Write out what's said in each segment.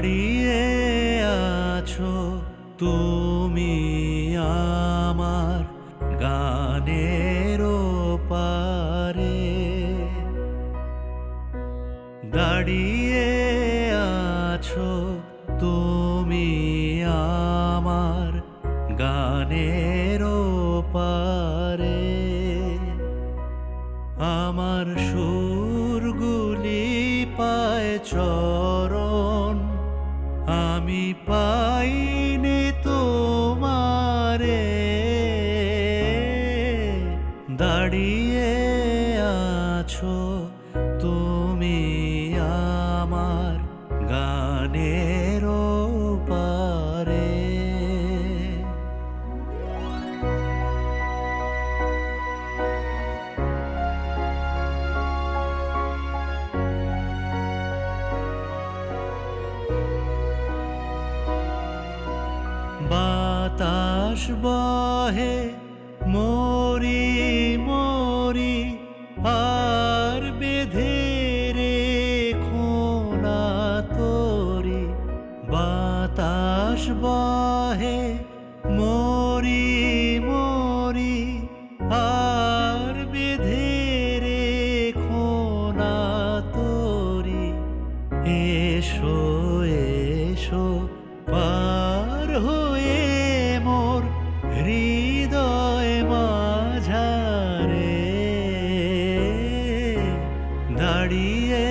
দাঁড়িয়ে আছো তুমি আমার গানের পারে দাঁড়িয়ে আছো তুমি আমার গানের পারে আমার সুরগুলি পায় চরণ পাইনি তোমারে। দাঁড়িয়ে আছো তুমি আমার গানের বাতাস বহে, মরি মরি আর বেঁধে রেখো না তোরি। বাতাস বহে, মরি মরি আর বেঁধে রেখো না তোরি। এসো এসো, পার হয়ে দাঁড়িয়ে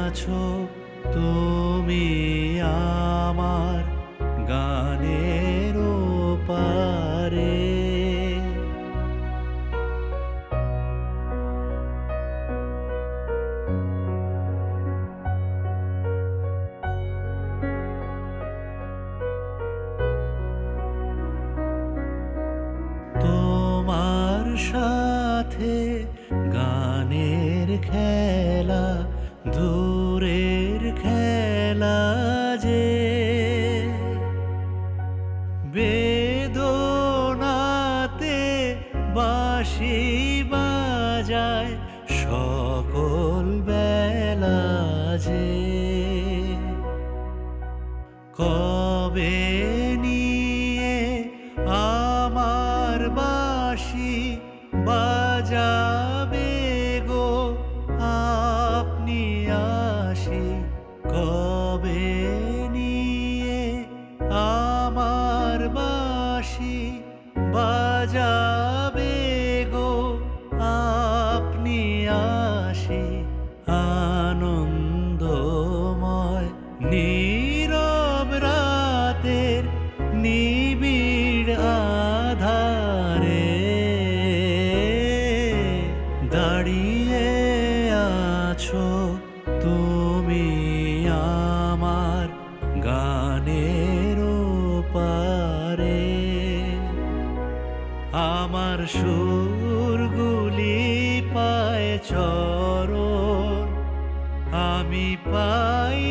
আছো তুমি আমার গানের পারে তোমার সাথে খেলা দূরের খেলা যে। বেদনাতে বাঁশি বাজায় রাজা সুরগুলি পায় চরণ আমি পাই